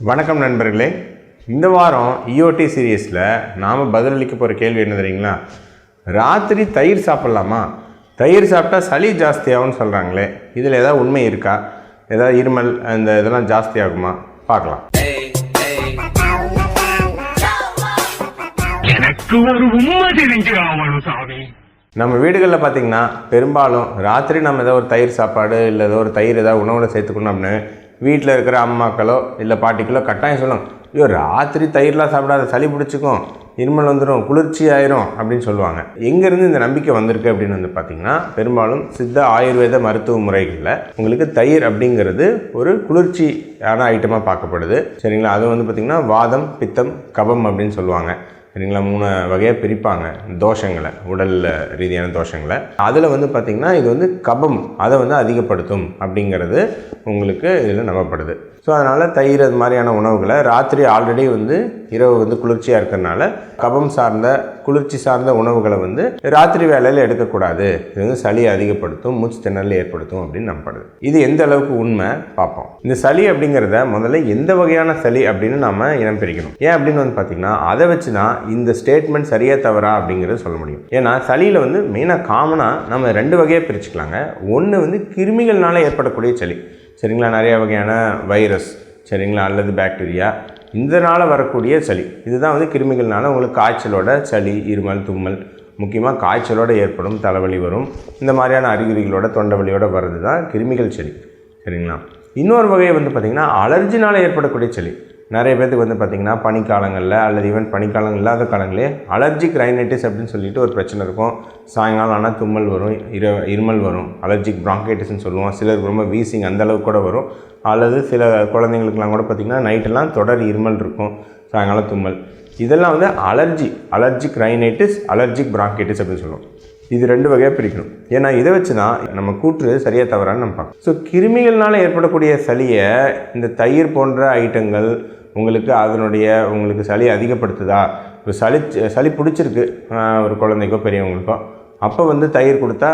வணக்கம் நண்பர்களே. இந்த வாரம் இஓடி சீரியஸில் நாம் பதிலளிக்க போகிற கேள்வி என்ன தெரியுங்களா? ராத்திரி தயிர் சாப்பிட்லாமா? தயிர் சாப்பிட்டா சளி ஜாஸ்தியாகும்னு சொல்கிறாங்களே இதில் ஏதாவது உண்மை இருக்கா? ஏதாவது இருமல் அந்த இதெல்லாம் ஜாஸ்தி ஆகுமா பார்க்கலாம் நம்ம வீடுகளில் பார்த்தீங்கன்னா பெரும்பாலும் ராத்திரி நம்ம ஏதோ ஒரு தயிர் சாப்பாடு இல்லை ஏதோ ஒரு தயிர் ஏதாவது உணவில் சேர்த்துக்கணும் அப்படின்னு வீட்டில் இருக்கிற அம்மாக்களோ இல்லை பாட்டிக்களோ கட்டாயம் சொல்லுவாங்க. ஐயோ ராத்திரி தயிர்லாம் சாப்பிடாத சளி பிடிச்சிக்கும் இருமல் வந்துடும் குளிர்ச்சி ஆயிரும் அப்படின்னு சொல்லுவாங்க. எங்கேருந்து இந்த நம்பிக்கை வந்திருக்கு அப்படின்னு வந்து பார்த்தீங்கன்னா பெரும்பாலும் சித்த ஆயுர்வேத மருத்துவ முறைகளில் உங்களுக்கு தயிர் அப்படிங்கிறது ஒரு குளிர்ச்சியான ஐட்டமாக பார்க்கப்படுது. சரிங்களா? அது வந்து பார்த்திங்கன்னா வாதம் பித்தம் கபம் அப்படின்னு சொல்லுவாங்க. சரிங்களா? மூணு வகையாக பிரிப்பாங்க தோஷங்களை உடல் ரீதியான தோஷங்களை. அதில் வந்து பார்த்திங்கன்னா இது வந்து கபம் அதை வந்து அதிகப்படுத்தும் அப்படிங்கிறது உங்களுக்கு இதில் நம்பப்படுது. ஸோ அதனால் தயிர் அது மாதிரியான உணவுகளை ராத்திரி ஆல்ரெடி வந்து இரவு வந்து குளிர்ச்சியாக இருக்கிறனால கபம் சார்ந்த குளிர்ச்சி சார்ந்த உணவுகளை வந்து ராத்திரி வேலையில் எடுக்கக்கூடாது. இது வந்து சளி அதிகப்படுத்தும் மூச்சு திணறல் ஏற்படுத்தும் அப்படின்னு நம்பப்படுது இது எந்த அளவுக்கு உண்மை? பார்ப்போம். இந்த சளி அப்படிங்கிறத முதல்ல எந்த வகையான சளி அப்படின்னு நம்ம இனம் பிரிக்கணும். ஏன் அப்படின்னு வந்து பார்த்தீங்கன்னா அதை வச்சு தான் இந்த ஸ்டேட்மெண்ட் சரியா தவறா அப்படிங்கிறத சொல்ல முடியும். ஏன்னா சளியில் வந்து மெயினாக காமனாக நம்ம ரெண்டு வகையாக பிரிச்சுக்கலாங்க. ஒன்று வந்து கிருமிகள்னால ஏற்படக்கூடிய சளி. சரிங்களா? நிறைய வகையான வைரஸ் சரிங்களா? அல்லது பாக்டீரியா இதனால் வரக்கூடிய சளி. இதுதான் வந்து கிருமிகள்னால உங்களுக்கு காய்ச்சலோட சளி இருமல் தும்மல். முக்கியமாக காய்ச்சலோடு ஏற்படும் தலைவலி வரும். இந்த மாதிரியான அறிகுறிகளோட தொண்டவலியோடு வர்றது தான் கிருமிகள் சளி. சரிங்களா? இன்னொரு வகை வந்து பார்த்திங்கன்னா அலர்ஜினால் ஏற்படக்கூடிய சளி. நிறைய பேர்த்துக்கு வந்து பார்த்திங்கன்னா பனிக்காலங்களில் அல்லது ஈவன் பனிக்காலங்கள் இல்லாத காலங்களே அலர்ஜிக் ரைனைட்டிஸ் அப்படின்னு சொல்லிட்டு ஒரு பிரச்சனை இருக்கும். சாயங்காலம் ஆனால் தும்மல் வரும் இர இருமல் வரும் அலர்ஜிக் ப்ராங்கைட்டிஸ்னு சொல்லுவோம். சிலருக்கு ரொம்ப வீசிங் அந்தளவுக்கு கூட வரும். அல்லது சில குழந்தைங்களுக்குலாம் கூட பார்த்திங்கன்னா நைட்டெல்லாம் தொடர் இருமல் இருக்கும். சாயங்காலம் தும்மல். இதெல்லாம் வந்து allergy allergic rhinitis allergic bronchitis அப்படின்னு சொல்லுவோம். இது ரெண்டு வகையாக பிரிக்கணும். ஏன்னா இதை வச்சு தான் நம்ம கூற்று சரியாக தவறான்னு நம்ம பார்க்கணும். ஸோ கிருமிகள்னால் ஏற்படக்கூடிய சளியை இந்த தயிர் போன்ற ஐட்டங்கள் உங்களுக்கு அதனுடைய உங்களுக்கு சளி அதிகப்படுத்துதா? இப்போ சளி சளி பிடிச்சிருக்கு ஒரு குழந்தைக்கோ பெரியவங்களுக்கோ. அப்போ வந்து தயிர் கொடுத்தா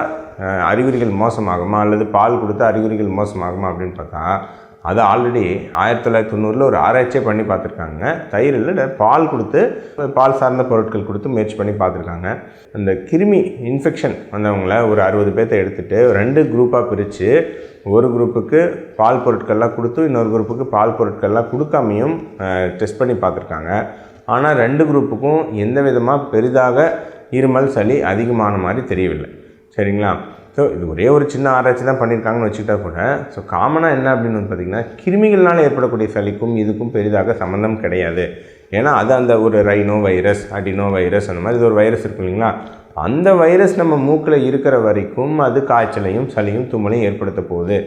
அறிகுறிகள் மோசமாகுமா? அல்லது பால் கொடுத்தா அறிகுறிகள் மோசமாகுமா அப்படின்னு பார்த்தா அது ஆல்ரெடி ஆயிரத்தி தொள்ளாயிரத்தி தொண்ணூறில் ஒரு ஆராய்ச்சியே பண்ணி பார்த்துருக்காங்க. தயிரில் பால் கொடுத்து பால் சார்ந்த பொருட்கள் கொடுத்து முயற்சி பண்ணி பார்த்துருக்காங்க. அந்த கிருமி இன்ஃபெக்ஷன் வந்தவங்கள ஒரு அறுபது பேர்த்த எடுத்துகிட்டு ரெண்டு குரூப்பாக பிரித்து ஒரு குரூப்புக்கு பால் பொருட்கள்லாம் கொடுத்து இன்னொரு குரூப்புக்கு பால் பொருட்கள்லாம் கொடுக்காமையும் டெஸ்ட் பண்ணி பார்த்துருக்காங்க. ஆனால் ரெண்டு குரூப்புக்கும் எந்த விதமாக பெரிதாக இருமல் சளி அதிகமான மாதிரி தெரியவில்லை. சரிங்களா? ஸோ இது ஒரே ஒரு சின்ன ஆராய்ச்சி தான் பண்ணியிருக்காங்கன்னு வச்சுக்கிட்டா கூட ஸோ காமனாக என்ன அப்படின்னு வந்து பார்த்திங்கன்னா கிருமிகள்னால ஏற்படக்கூடிய சளிக்கும் இதுக்கும் பெரிதாக சம்மந்தம் கிடையாது. ஏன்னா அது அந்த ஒரு ரைனோ வைரஸ் அடினோ வைரஸ் அந்த மாதிரி இது ஒரு வைரஸ் இருக்கு இல்லைங்களா? அந்த வைரஸ் நம்ம மூக்கில் இருக்கிற வரைக்கும் அது காய்ச்சலையும் சளியும் தும்மலையும் ஏற்படுத்த போகுது.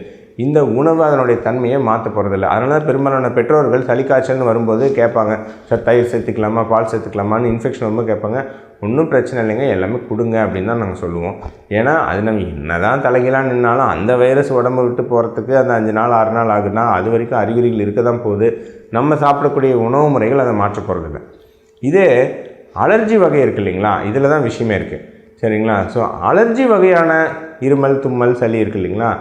இந்த உணவு அதனுடைய தன்மையை மாற்ற போகிறதில்ல அதனால தான் பெரும்பாலான பெற்றோர்கள் சளி காய்ச்சல்னு வரும்போது கேட்பாங்க சார் தயிர் சேர்த்துக்கலாமா பால் சேர்த்துக்கலாமான்னு இன்ஃபெக்ஷன் வரும்போது கேட்பாங்க ஒன்றும் பிரச்சனை இல்லைங்க எல்லாமே கொடுங்க அப்படின்னு தான் நாங்கள் சொல்லுவோம். ஏன்னா அது நம்ம என்ன தான் தலைகிலாம் நின்னாலும் அந்த வைரஸ் உடம்பு விட்டு போகிறதுக்கு அந்த அஞ்சு நாள் ஆறு நாள் ஆகுதுன்னா அது வரைக்கும் அறிகுறிகள் இருக்க தான் போகுது. நம்ம சாப்பிடக்கூடிய உணவு முறைகள் அதை மாற்ற போகிறதில்ல இதே அலர்ஜி வகை இருக்கு இல்லைங்களா? இதில் தான் விஷயமே இருக்குது சரிங்களா? ஸோ அலர்ஜி வகையான இருமல் தும்மல் சளி இருக்கு இல்லைங்களா?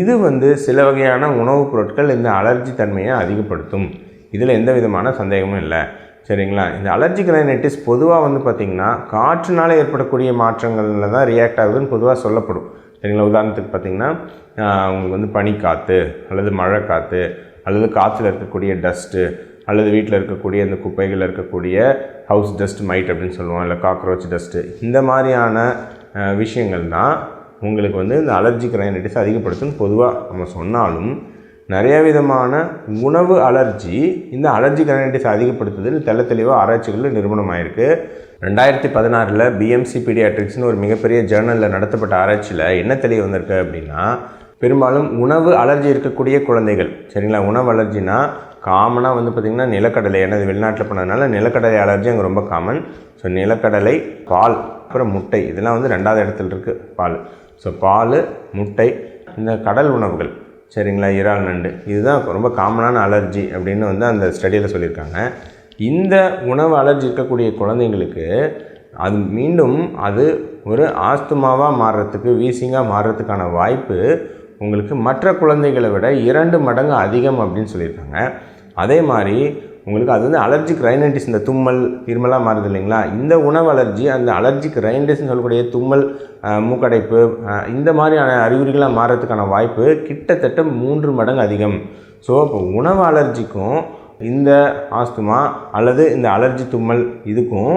இது வந்து சில வகையான உணவுப் பொருட்கள் இந்த அலர்ஜி தன்மையை அதிகப்படுத்தும். இதில் எந்த விதமான சந்தேகமும் இல்லை. சரிங்களா? இந்த அலர்ஜிக் ரைனைட்டிஸ் பொதுவாக வந்து பார்த்திங்கன்னா காற்றுனால ஏற்படக்கூடிய மாற்றங்களில் தான் ரியாக்ட் ஆகுதுன்னு பொதுவாக சொல்லப்படும். சரிங்களா? உதாரணத்துக்கு பார்த்திங்கன்னா உங்களுக்கு வந்து பனிக்காற்று அல்லது மழை காற்று அல்லது காற்றுல இருக்கக்கூடிய டஸ்ட்டு அல்லது வீட்டில் இருக்கக்கூடிய இந்த குப்பைகளில் இருக்கக்கூடிய ஹவுஸ் டஸ்ட் மைட் அப்படின்னு சொல்லுவோம் இல்லை காக்ரோச் டஸ்ட்டு இந்த மாதிரியான விஷயங்கள் தான் உங்களுக்கு வந்து இந்த அலர்ஜிக் ரைனைட்டிஸ் அதிகப்படுத்துன்னு பொதுவாக நம்ம சொன்னாலும் நிறைய விதமான உணவு அலர்ஜி இந்த அலர்ஜி ரைனைட்டிஸ் அதிகப்படுத்துதல் தெள்ள தெளிவாக ஆராய்ச்சிகளில் நிரூபணமாயிருக்கு ரெண்டாயிரத்தி பதினாறில் பிஎம்சி பீடியாட்ரிக்ஸ்னு ஒரு மிகப்பெரிய ஜேர்னலில் நடத்தப்பட்ட ஆராய்ச்சியில் என்ன தெளிவு வந்திருக்கு அப்படின்னா பெரும்பாலும் உணவு அலர்ஜி இருக்கக்கூடிய குழந்தைகள் சரிங்களா? உணவு அலர்ஜினா காமனாக வந்து பார்த்திங்கன்னா நிலக்கடலை ஏன்னா இது வெளிநாட்டில் போனதுனால நிலக்கடலை அலர்ஜி அங்கே ரொம்ப காமன் ஸோ நிலக்கடலை பால் அப்புறம் முட்டை இதெல்லாம் வந்து ரெண்டாவது இடத்துல இருக்குது பால். ஸோ பால் முட்டை இந்த கடல் உணவுகள் சரிங்களா? இறால் நண்டு. இதுதான் ரொம்ப காமனான அலர்ஜி அப்படின்னு வந்து அந்த ஸ்டடியில் சொல்லியிருக்காங்க. இந்த உணவு அலர்ஜி இருக்கக்கூடிய குழந்தைங்களுக்கு அது மீண்டும் அது ஒரு ஆஸ்துமாவாக மாறுறதுக்கு வீசிங்காக மாறுறதுக்கான வாய்ப்பு உங்களுக்கு மற்ற குழந்தைகளை விட இரண்டு மடங்கு அதிகம் அப்படின்னு சொல்லியிருக்காங்க. அதே மாதிரி உங்களுக்கு அது வந்து அலர்ஜிக் ரைனைட்டிஸ் இந்த தும்மல் இருமலாக மாறுது இல்லைங்களா? இந்த உணவு அலர்ஜி அந்த அலர்ஜிக் ரைனைட்டிஸ்னு சொல்லக்கூடிய தும்மல் மூக்கடைப்பு இந்த மாதிரியான அறிகுறிகளாக மாறதுக்கான வாய்ப்பு கிட்டத்தட்ட மூன்று மடங்கு அதிகம். ஸோ இப்போ உணவு அலர்ஜிக்கும் இந்த ஆஸ்துமா அல்லது இந்த அலர்ஜி தும்மல் இதுக்கும்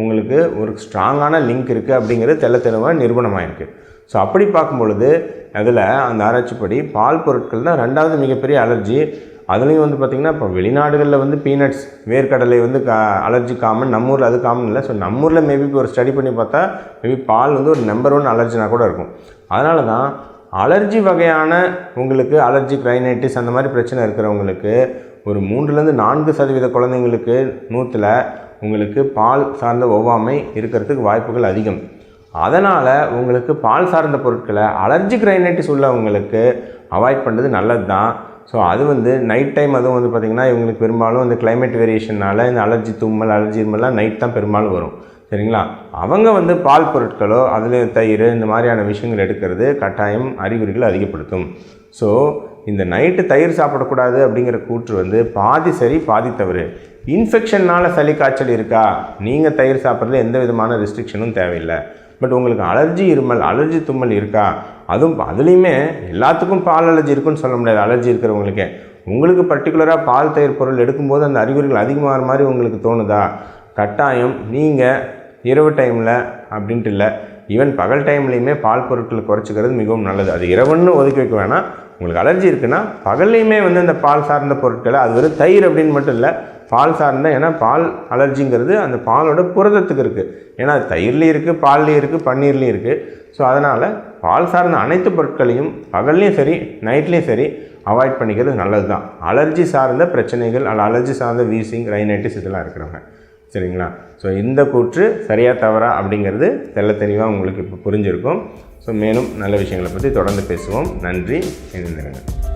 உங்களுக்கு ஒரு ஸ்ட்ராங்கான லிங்க் இருக்குது அப்படிங்கிறது தெல்ல தெளிவாக நிறுவனமாயிருக்கு ஸோ அப்படி பார்க்கும் பொழுது அதில் அந்த ஆராய்ச்சிப்படி பால் பொருட்கள் தான் ரெண்டாவது மிகப்பெரிய அலர்ஜி அதுலேயும் வந்து பார்த்திங்கன்னா இப்போ வெளிநாடுகளில் வந்து பீனட்ஸ் வேர்க்கடலை வந்து கா அலர்ஜி காமன் நம்ம ஊரில் அது காமன் இல்லை. ஸோ நம்ம ஊரில் மேபி இப்போ ஒரு ஸ்டடி பண்ணி பார்த்தா மேபி பால் வந்து ஒரு நம்பர் ஒன் அலர்ஜினா கூட இருக்கும். அதனால தான் அலர்ஜி வகையான உங்களுக்கு அலர்ஜி ரைனைட்டிஸ் அந்த மாதிரி பிரச்சனை இருக்கிறவங்களுக்கு ஒரு மூன்றுலேருந்து நான்கு சதவீத குழந்தைங்களுக்கு நூற்றில் உங்களுக்கு பால் சார்ந்த ஒவ்வாமை இருக்கிறதுக்கு வாய்ப்புகள் அதிகம். அதனால் உங்களுக்கு பால் சார்ந்த பொருட்களை அலர்ஜி க்ரைனைட்டிஸ் உள்ளவங்களுக்கு அவாய்ட் பண்ணுறது நல்லது தான் ஸோ அது வந்து நைட் டைம் அதுவும் வந்து பார்த்திங்கன்னா இவங்களுக்கு பெரும்பாலும் இந்த கிளைமேட் வேரியேஷனால் இந்த அலர்ஜி தும்மல் அலர்ஜி இருமல்லாம் நைட் தான் பெரும்பாலும் வரும். சரிங்களா? அவங்க வந்து பால் பொருட்களோ அதில் தயிர் இந்த மாதிரியான விஷயங்கள் எடுக்கிறது கட்டாயம் அறிகுறிகள் அதிகப்படுத்தும். ஸோ இந்த நைட்டு தயிர் சாப்பிடக்கூடாது அப்படிங்கிற கூற்று வந்து பாதி சரி பாதி தவறு. இன்ஃபெக்ஷன்னால் சளி காய்ச்சல் இருக்கா? நீங்கள் தயிர் சாப்பிட்றதுல எந்த விதமான ரெஸ்ட்ரிக்ஷனும் தேவையில்லை. பட் உங்களுக்கு அலர்ஜி இருமல் அலர்ஜி தும்மல் இருக்கா? அதுவும் அதுலேயுமே எல்லாத்துக்கும் பால் அலர்ஜி இருக்குன்னு சொல்ல முடியாது. அலர்ஜி இருக்கிறவங்களுக்கே. உங்களுக்கு பர்டிகுலராக பால் தயிர் பொருள் எடுக்கும்போது அந்த அறிகுறிகள் அதிகமாகிற மாதிரி உங்களுக்கு தோணுதா? கட்டாயம் நீங்கள் இரவு டைமில் அப்படின்ட்டு இல்லை. ஈவன் பகல் டைம்லேயுமே பால் பொருட்களை குறைச்சிக்கிறது மிகவும் நல்லது. அது இரவுன்னு ஒதுக்கி வைக்க வேணாம். உங்களுக்கு அலர்ஜி இருக்குன்னா பகல்லையுமே வந்து அந்த பால் சார்ந்த பொருட்களை அது வெறும் தயிர் அப்படின்னு மட்டும் இல்லை பால் சார்ந்த ஏன்னா பால் அலர்ஜிங்கிறது அந்த பாலோட புரதத்துக்கு இருக்குது ஏன்னா தயிர்லேயும் இருக்குது பால்லேயும் இருக்குது பன்னீர்லேயும் இருக்குது ஸோ அதனால் பால் சார்ந்த அனைத்து பொருட்களையும் பகல்லையும் சரி நைட்லேயும் சரி அவாய்ட் பண்ணிக்கிறது நல்லது தான் அலர்ஜி சார்ந்த பிரச்சனைகள் அல்ல அலர்ஜி சார்ந்த வீசிங் ரைனைட்டிஸ் இதெல்லாம் இருக்கிறவங்க. சரிங்களா? ஸோ இந்த கூற்று சரியாக தவறா அப்படிங்கிறது தெல்ல தெளிவாக உங்களுக்கு இப்போ புரிஞ்சிருக்கும். ஸோ மேலும் நல்ல விஷயங்களை பற்றி தொடர்ந்து பேசுவோம். நன்றி இணைந்திருங்கள்.